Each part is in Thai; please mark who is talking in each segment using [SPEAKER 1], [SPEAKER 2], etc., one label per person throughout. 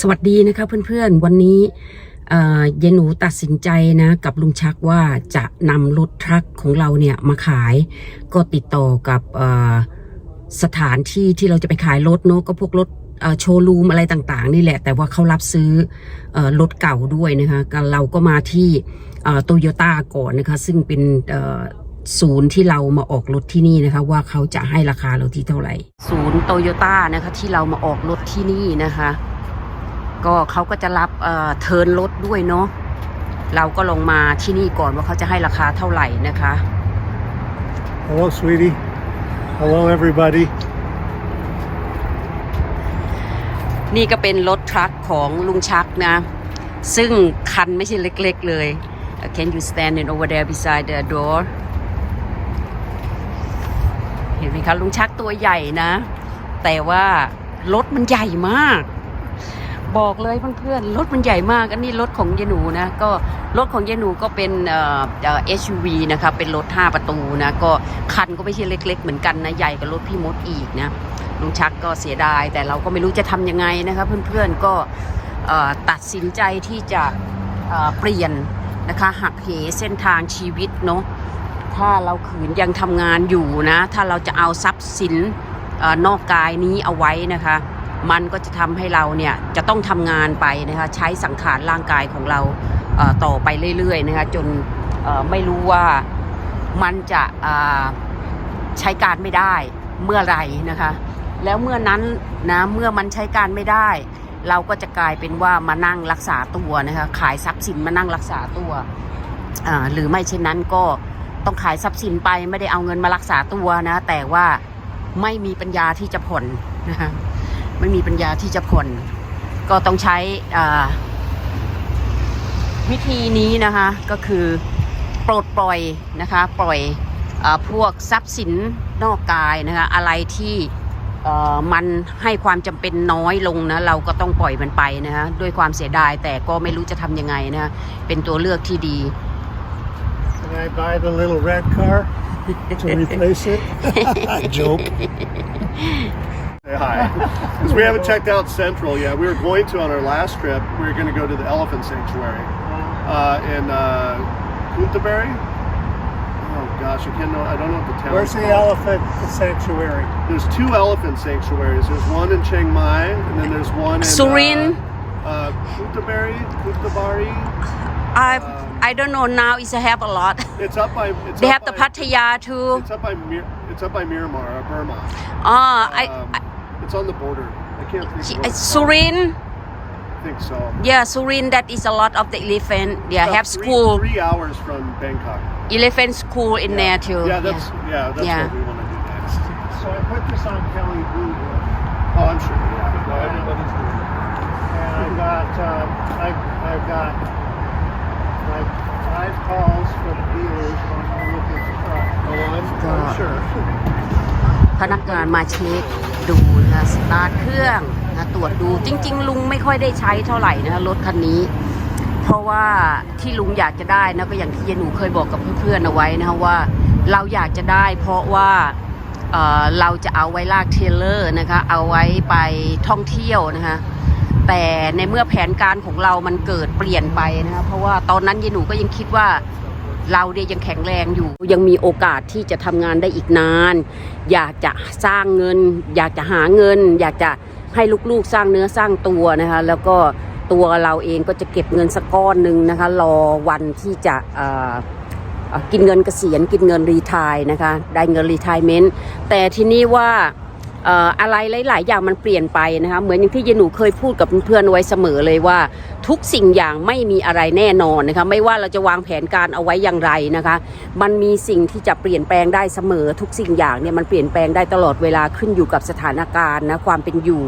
[SPEAKER 1] สวัสดีนะคะเพื่อนๆ วันนี้เยหนูตัดสินใจนะกับลุงชักว่าจะนำรถทรัคของเราเนี่ยมาขาย ก็ติดต่อกับสถานที่ที่เราจะไปขายรถเนาะก็พวกรถโชว์รูมอะไรต่างๆ นี่แหละ แต่ว่าเขารับซื้อรถเก่าด้วยนะคะเราก็มาที่โตโยต้าก่อนนะคะซึ่งเป็นศูนย์ที่เรามาออกรถที่นี่นะคะ ว่าเขาจะให้ราคาเราที่เท่าไหร่ ศูนย์โตโยต้านะคะที่เรามาออกรถที่นี่นะคะ ก็เขาก็จะรับเอ่อเทิร์นรถด้วยเนาะเราก็ลงมาที่นี่ก่อนว่าเขาจะให้ราคาเท่าไหร่นะคะ
[SPEAKER 2] Hello, sweetie. Hello, everybody.
[SPEAKER 1] นี่ก็เป็นรถทรัคของลุงชักนะ ซึ่งคันไม่ใช่เล็กๆเลย Uh, Can you stand it over there beside the door เห็นไหมคะลุงชักตัวใหญ่นะ แต่ว่ารถมันใหญ่มาก บอกเลยเพื่อนๆรถมันใหญ่มาก อันนี้รถของยายนูนะก็รถของยายนูก็เป็นเอ่อเอ่อ SUV นะคะเป็นรถ 5 ประตูนะก็คันก็ไม่ใช่เล็ก ๆ เหมือนกันนะใหญ่กว่ารถพี่มดอีกนะลุงชักก็เสียดาย แต่เราก็ไม่รู้จะทำยังไงนะคะเพื่อนๆก็ตัดสินใจที่จะเเปลี่ยนนะคะหักเหเส้นทางชีวิตเนาะถ้าเราขืนยังทำงานอยู่นะ ถ้าเราจะเอาทรัพย์สินอนอกกายนี้เอาไว้นะคะ มันก็จะทำให้เราเนี่ยจะต้องทำงานไปนะคะใช้สังขารร่างกายของเราเต่อไปเรื่อยๆนะคะจนไม่รู้ว่ามันจะใช้การไม่ได้เมื่อไหรนะคะ แล้วเมื่อนั้นนะเมื่อมันใช้การไม่ได้ เราก็จะกลายเป็นว่ามานั่งรักษาตัวนะคะขายทรัพย์สินมานั่งรักษาตัวหรือไม่เช่นนั้นก็ต้องขายทรัพย์สินไปไม่ได้เอาเงินมารักษาตัวนะ แต่ว่าไม่มีปัญญาที่จะผ่อนนะคะ ไม่มีปัญญาที่จะผ่อนก็ต้องใช้อ่าวิธีนี้นะคะก็คือปลดปล่อยนะคะ ปล่อยอาพวกทรัพย์สินนอกกายนะคะอะไรที่เอ่อมันให้ความจำเป็นน้อยลงนะเราก็ต้องปล่อยมันไปนะฮะด้วยความเสียดายแต่ก็ไม่รู้จะทำยังไงนะเป็นตัวเลือกที่ดี
[SPEAKER 2] Can I buy the little red car to replace it? Joke.
[SPEAKER 3] Say hi. Because we haven't checked out Central yet. We were going to on our last trip. We were going to go to the elephant sanctuary uh, in uh, Kuntaberry. Oh gosh, I can't know. I don't know what the town.
[SPEAKER 2] Where's the elephant sanctuary?
[SPEAKER 3] There's two elephant sanctuaries. There's one in Chiang Mai, and then there's one in
[SPEAKER 1] Surin.
[SPEAKER 3] Uh, uh, Kuntaberry, Kuntabari.
[SPEAKER 1] I I don't know now is have a lot
[SPEAKER 3] It's up by. It's
[SPEAKER 1] they
[SPEAKER 3] up
[SPEAKER 1] have the
[SPEAKER 3] by,
[SPEAKER 1] Pattaya too
[SPEAKER 3] It's up by. Mir- it's up by Myanmar, uh, Burma.
[SPEAKER 1] oh I,
[SPEAKER 3] Um, it's on the border. I can't think. of
[SPEAKER 1] I
[SPEAKER 3] what it's called.
[SPEAKER 1] Surin
[SPEAKER 3] I think so.
[SPEAKER 1] yeah Surin that is a lot of the elephant yeah
[SPEAKER 3] About
[SPEAKER 1] have
[SPEAKER 3] three-
[SPEAKER 1] school
[SPEAKER 3] Three hours from Bangkok.
[SPEAKER 1] elephant school in there too
[SPEAKER 3] Yeah, that's yeah, that's
[SPEAKER 1] Yeah.
[SPEAKER 3] what we want to do next.
[SPEAKER 2] So I put this on Kelly Blue here,
[SPEAKER 3] Oh, I'm sure. Yeah, go ahead.
[SPEAKER 2] and I got um, I I got like five calls from dealers wanting to look at the truck.
[SPEAKER 3] Oh, I'm,
[SPEAKER 1] God.
[SPEAKER 3] I'm sure.
[SPEAKER 1] พนักงานมาเช็ค ดูนะสตาร์ทเครื่องนะตรวจดูจริง ๆ ลุงไม่ค่อยได้ใช้เท่าไหร่นะคะรถคันนี้ เพราะว่าที่ลุงอยากจะได้นะก็อย่างที่ยายหนูเคยบอกกับเพื่อนๆเอาไว้นะคะว่า เราอยากจะได้เพราะว่าเเราจะเอาไว้ลากเทเลอร์นะคะเอาไว้ไปท่องเที่ยวนะคะแต่ในเมื่อแผนการของเรามันเกิดเปลี่ยนไปนะคะเพราะว่าตอนนั้นยายหนูก็ยังคิดว่า เราเนี่ยยังแข็งแรงอยู่ ยังมีโอกาสที่จะทำงานได้อีกนาน อยากจะสร้างเงิน อยากจะหาเงิน อยากจะให้ลูกๆสร้างเนื้อสร้างตัวนะคะ แล้วก็ตัวเราเองก็จะเก็บเงินสักก้อนหนึ่งนะคะ รอวันที่จะกินเงินเกษียณกินเงินรีทายนะคะ ได้เงินรีทายเมนต์แต่ที่นี้ว่า อะไรหลาย ๆ อย่างมันเปลี่ยนไปนะคะเหมือนอย่างที่ยายหนูเคยพูดกับเพื่อนไว้เสมอเลยว่า ทุกสิ่งอย่างไม่มีอะไรแน่นอนนะคะไม่ว่าเราจะวางแผนการเอาไว้อย่างไรนะคะ มันมีสิ่งที่จะเปลี่ยนแปลงได้เสมอ ทุกสิ่งอย่างเนี่ยมันเปลี่ยนแปลงได้ตลอดเวลาขึ้นอยู่กับสถานการณ์นะความเป็นอยู่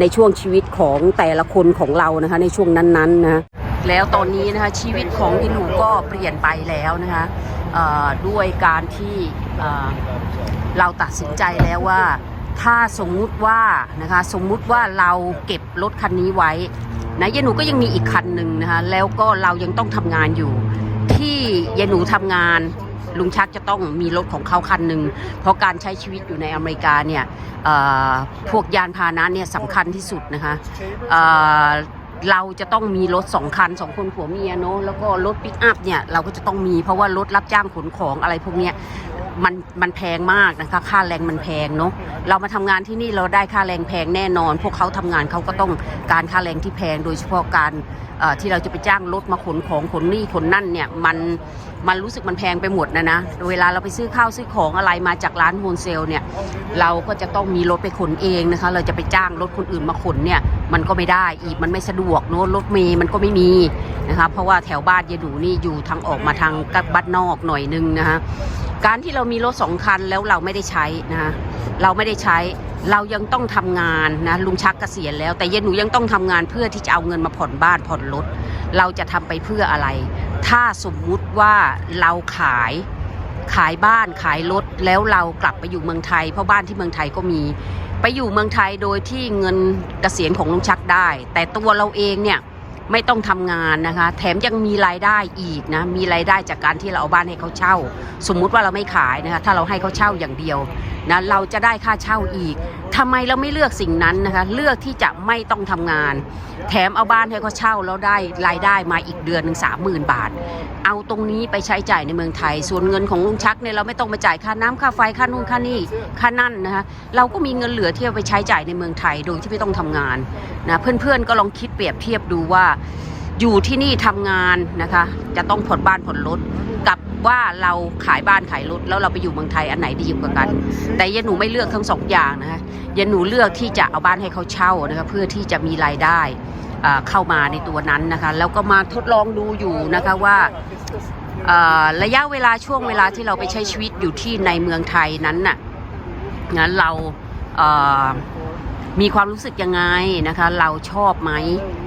[SPEAKER 1] ในช่วงชีวิตของแต่ละคนของเรานะคะในช่วงนั้น ๆ นะ แล้วตอนนี้นะคะชีวิตของพี่หนูก็เปลี่ยนไปแล้วนะคะด้วยการที่เราตัดสินใจแล้วว่า ถ้าสมมุติว่านะคะสมมุติว่าเราเก็บรถคันนี้ไว้นะยายหนูก็ยังมีอีกคันหนึ่งนะคะแล้วก็เรายังต้องทำงานอยู่ ที่ยายหนูทำงานลุงชักจะต้องมีรถของเขาคันหนึ่งเพราะการใช้ชีวิตอยู่ในอเมริกาเนี่ยพวกยานพาหนะเนี่ยสำคัญที่สุดนะคะเเราจะต้องมีรถสองคันสองคนผัวเมียเนาะแล้วก็รถปิกอัพเนี่ยเราก็จะต้องมีเพราะว่ารถรับจ้างขนของอะไรพวกเนี้ย มันมันแพงมากนะคะ ค่าแรงมันแพงเนาะเรามาทำงานที่นี่เราได้ค่าแรงแพงแน่นอน พวกเขาทำงานเขาก็ต้องการค่าแรงที่แพง โดยเฉพาะการที่เราจะไปจ้างรถมาขนของขนนี่ขนนั่นเนี่ยมันมันรู้สึกมันแพงไปหมดนะนะเวลาเราไปซื้อข้าวซื้อของอะไรมาจากร้านโฮลเซลเนี่ยเราก็จะต้องมีรถไปขนเองนะคะ เราจะไปจ้างรถคนอื่นมาขนเนี่ยมันก็ไม่ได้อีกมันไม่สะดวกเนอะรถเมย์มันก็ไม่มีนะคะเพราะว่าแถวบ้านยายดูนี่อยู่ทางออกมาทางบ้านนอกหน่อยนึงนะคะ การที่เรามีรถสองคันแล้วเราไม่ได้ใช้นะเราไม่ได้ใช้เรายังต้องทำงานนะลุงชักเกษียณแล้ว แต่เย็นหนูยังต้องทำงานเพื่อที่จะเอาเงินมาผ่อนบ้านผ่อนรถเราจะทำไปเพื่ออะไร ถ้าสมมุติว่าเราขายขายบ้านขายรถแล้วเรากลับไปอยู่เมืองไทย เพราะบ้านที่เมืองไทยก็มี ไปอยู่เมืองไทยโดยที่เงินเกษียณของลุงชักได้ แต่ตัวเราเองเนี่ย ไม่ต้องทำงานนะคะ แถมยังมีรายได้อีกนะมีรายได้จากการที่เราเอาบ้านให้เขาเช่า สมมุติว่าเราไม่ขายนะคะถ้าเราให้เขาเช่าอย่างเดียวนะเราจะได้ค่าเช่าอีกทำไมเราไม่เลือกสิ่งนั้นนะคะ เลือกที่จะไม่ต้องทำงาน แถมเอาบ้านให้เขาเช่าแล้วได้รายได้มาอีกเดือนหนึ่งสามหมื่นบาท เอาตรงนี้ไปใช้จ่ายในเมืองไทย ส่วนเงินของลุงชักเนี่ยเราไม่ต้องมาจ่ายค่าน้ำค่าไฟค่านู่นค่านี่ค่านั่นนะคะเราก็มีเงินเหลือที่เอาไปใช้จ่ายในเมืองไทยโดยที่ไม่ต้องทำงานนะเพื่อนๆก็ลองคิดเปรียบเทียบดูว่าอยู่ที่นี่ทำงานนะคะ จะต้องผ่อนบ้านผ่อนรถกับ ว่าเราขายบ้านขายรถแล้วเราไปอยู่เมืองไทยอันไหนดีกว่ากัน แต่ยายหนูไม่เลือกทั้งสองอย่างนะคะยายหนูเลือกที่จะเอาบ้านให้เขาเช่านะคะเพื่อที่จะมีรายได้อ่าเข้ามาในตัวนั้นนะคะแล้วก็มาทดลองดูอยู่นะคะว่าอ่าระยะเวลาช่วงเวลาที่เราไปใช้ชีวิตอยู่ที่ในเมืองไทยนั้นน่ะงั้นเราอ่อมีความรู้สึกยังไงนะคะ เราชอบไหม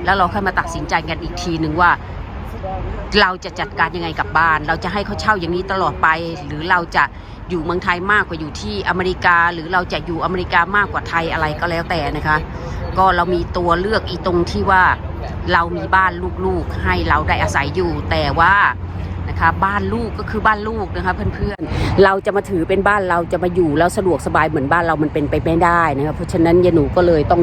[SPEAKER 1] แล้วเราค่อยมาตัดสินใจกันอีกทีหนึ่งว่า เราจะจัดการยังไงกับบ้าน เราจะให้เขาเช่าอย่างนี้ตลอดไป หรือเราจะอยู่เมืองไทยมากกว่าอยู่ที่อเมริกา หรือเราจะอยู่อเมริกามากกว่าไทยอะไรก็แล้วแต่นะคะ ก็เรามีตัวเลือกอีตรงที่ว่าเรามีบ้านลูกๆให้เราได้อาศัยอยู่ แต่ว่า นะคะ บ้านลูกก็คือบ้านลูกนะคะ เพื่อนๆ เราจะมาถือเป็นบ้านเราจะมาอยู่แล้วสะดวกสบายเหมือนบ้านเรามันเป็นไปไม่ได้นะคะเพราะฉะนั้นยายหนูก็เลยต้อง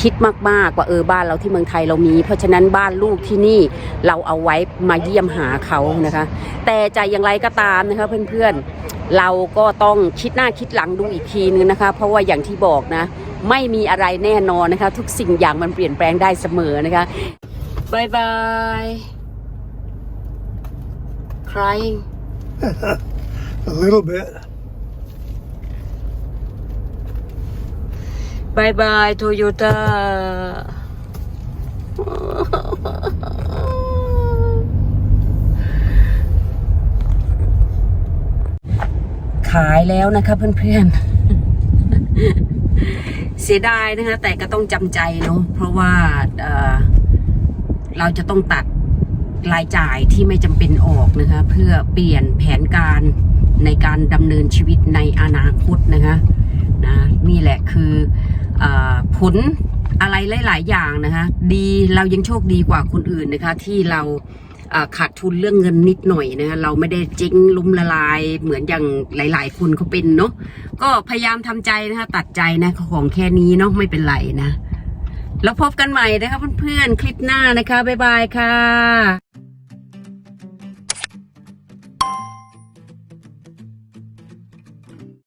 [SPEAKER 1] คิดมากๆว่าเออบ้านเราที่เมืองไทยเรามี เพราะฉะนั้นบ้านลูกที่นี่เราเอาไว้มาเยี่ยมหาเขานะคะ แต่จะอย่างไรก็ตามนะคะเพื่อนๆ เราก็ต้องคิดหน้าคิดหลังดูอีกทีนึงนะคะ เพราะว่าอย่างที่บอกนะ ไม่มีอะไรแน่นอนนะคะ ทุกสิ่งอย่างมันเปลี่ยนแปลงได้เสมอนะคะบายบาย crying
[SPEAKER 2] A little bit.
[SPEAKER 1] บายบายโตโยต้าขายแล้วนะคะเพื่อนๆ เสียดายนะคะ แต่ก็ต้องจำใจเนาะเพราะว่าเอ่อเราจะต้องตัด รายจ่ายที่ไม่จำเป็นออกนะคะเพื่อเปลี่ยนแผนการในการดำเนินชีวิตในอนาคตนะคะนะนี่แหละคืออผลอะไรหลาย ๆ อย่างนะคะดีเรายังโชคดีกว่าคนอื่นนะคะที่เราขาดทุนเรื่องเงินนิดหน่อยนะคะเราไม่ได้เจ๊งลุมละลายเหมือนอย่างหลาย ๆ คนเขาเป็นเนาะก็พยายามทำใจนะคะตัดใจนะของแค่นี้เนาะไม่เป็นไรนะ แล้วพบกันใหม่นะคะเพื่อน ๆ คลิปหน้านะคะ บ๊ายบายค่ะ